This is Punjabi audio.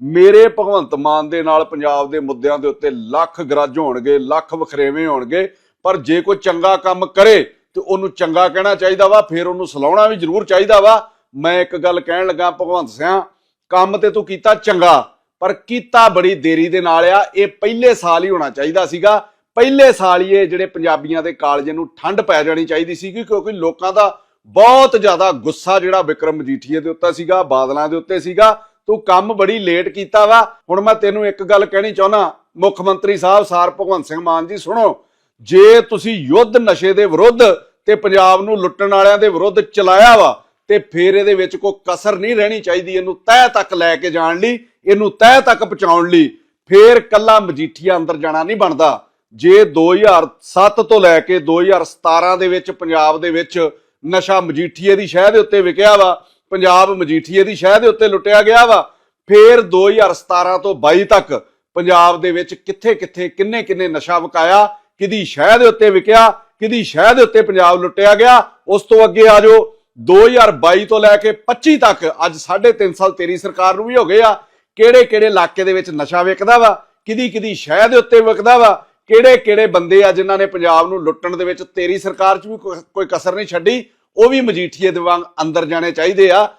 ਮੇਰੇ ਭਗਵੰਤ ਮਾਨ ਦੇ ਨਾਲ ਪੰਜਾਬ ਦੇ ਮੁੱਦਿਆਂ ਦੇ ਉੱਤੇ ਲੱਖ ਗਰਜ ਹੋਣਗੇ, ਲੱਖ ਵਖਰੇਵੇਂ ਹੋਣਗੇ, ਪਰ ਜੇ ਕੋਈ ਚੰਗਾ ਕੰਮ ਕਰੇ ਤੇ ਉਹਨੂੰ ਚੰਗਾ ਕਹਿਣਾ ਚਾਹੀਦਾ ਵਾ, ਫਿਰ ਉਹਨੂੰ ਸਲਾਉਣਾ ਵੀ ਜ਼ਰੂਰ ਚਾਹੀਦਾ ਵਾ। ਮੈਂ ਇੱਕ ਗੱਲ ਕਹਿਣ ਲੱਗਾ ਭਗਵੰਤ ਸਿੰਘ ਕੰਮ ਤੇ ਤੂੰ ਕੀਤਾ ਚੰਗਾ, ਪਰ ਕੀਤਾ ਬੜੀ ਦੇਰੀ ਦੇ ਨਾਲ ਆ, ਇਹ ਪਹਿਲੇ ਸਾਲ ਹੀ ਹੋਣਾ ਚਾਹੀਦਾ ਸੀਗਾ। ਪਹਿਲੇ ਸਾਲ ਹੀ ਇਹ ਜਿਹੜੇ ਪੰਜਾਬੀਆਂ ਦੇ ਕਾਲਜੇ ਨੂੰ ਠੰਡ ਪੈ ਜਾਣੀ ਚਾਹੀਦੀ ਸੀ ਕਿਉਂਕਿ ਲੋਕਾਂ ਦਾ ਬਹੁਤ ਜ਼ਿਆਦਾ ਗੁੱਸਾ ਜਿਹੜਾ ਵਿਕਰਮ ਮਜੀਠੀਏ ਦੇ ਉੱਤੇ ਸੀਗਾ, ਬਾਦਲਾਂ ਦੇ ਉੱਤੇ ਸੀਗਾ। ਤੂੰ ਕੰਮ ਬੜੀ ਲੇਟ ਕੀਤਾ ਵਾ। ਹੁਣ ਮੈਂ ਤੈਨੂੰ ਇੱਕ ਗੱਲ ਕਹਿਣੀ ਚਾਹੁੰਦਾ। ਮੁੱਖ ਮੰਤਰੀ ਸਾਹਿਬ ਸਾਰ ਭਗਵੰਤ ਸਿੰਘ ਮਾਨ ਜੀ, ਸੁਣੋ। ਜੇ ਤੁਸੀਂ ਯੁੱਧ ਨਸ਼ੇ ਦੇ ਵਿਰੁੱਧ ਤੇ ਪੰਜਾਬ ਨੂੰ ਲੁੱਟਣ ਵਾਲਿਆਂ ਦੇ ਵਿਰੁੱਧ ਚਲਾਇਆ ਵਾ, ਤੇ ਫਿਰ ਇਹਦੇ ਵਿੱਚ ਕੋਈ ਕਸਰ ਨਹੀਂ ਰਹਿਣੀ ਚਾਹੀਦੀ। ਇਹਨੂੰ ਤਹਿ ਤੱਕ ਲੈ ਕੇ ਜਾਣ ਲਈ, ਇਹਨੂੰ ਤਹਿ ਤੱਕ ਪਹੁੰਚਾਉਣ ਲਈ ਫੇਰ ਕੱਲਾ ਮਜੀਠੀਆ ਅੰਦਰ ਜਾਣਾ ਨਹੀਂ ਬਣਦਾ। ਜੇ 2007 ਤੋਂ ਲੈ ਕੇ 2017 ਦੇ ਵਿੱਚ, ਪੰਜਾਬ ਦੇ ਵਿੱਚ ਨਸ਼ਾ ਮਜੀਠੀਏ ਦੀ ਸ਼ਹਿ ਦੇ ਉੱਤੇ ਵਿਕਿਆ ਵਾ ਪੰਜਾਬ ਮਜੀਠੀਏ ਦੀ ਸ਼ਹਿ ਦੇ ਉੱਤੇ ਲੁੱਟਿਆ ਗਿਆ ਵਾ। ਫੇਰ 2017 ਤੋਂ 22 ਤੱਕ ਪੰਜਾਬ ਦੇ ਵਿੱਚ ਕਿੱਥੇ ਕਿੱਥੇ ਕਿੰਨੇ ਕਿੰਨੇ ਨਸ਼ਾ ਵਿਕਾਇਆ ਕਿਦੀ ਸ਼ਹਿ ਦੇ ਉੱਤੇ ਵਿਕਿਆ ਕਿਦੀ ਸ਼ਹਿ ਦੇ ਉੱਤੇ ਪੰਜਾਬ ਲੁੱਟਿਆ ਗਿਆ, ਉਸ ਤੋਂ ਅੱਗੇ ਆ ਜਾਓ। 2022 ਤੋਂ ਲੈ ਕੇ 25 ਤੱਕ ਅੱਜ 3.5 ਸਾਲ ਤੇਰੀ ਸਰਕਾਰ ਨੂੰ ਵੀ ਹੋ ਗਏ ਆ। ਕਿਹੜੇ ਕਿਹੜੇ ਇਲਾਕੇ ਦੇ ਵਿੱਚ ਨਸ਼ਾ ਵਿਕਦਾ ਵਾ ਕਿਦੀ ਕਿਦੀ ਸ਼ਹਿ ਦੇ ਉੱਤੇ ਵਿਕਦਾ ਵਾ ਕਿਹੜੇ ਕਿਹੜੇ ਬੰਦੇ ਆ ਜਿਨ੍ਹਾਂ ਨੇ ਪੰਜਾਬ ਨੂੰ ਲੁੱਟਣ ਦੇ ਵਿੱਚ ਤੇਰੀ ਸਰਕਾਰ 'ਚ ਵੀ ਕੋਈ ਕਸਰ ਨਹੀਂ ਛੱਡੀ। ਉਹ ਵੀ ਮਜੀਠੀਏ ਦੇ ਵਾਂਗ ਅੰਦਰ ਜਾਣੇ ਚਾਹੀਦੇ ਆ।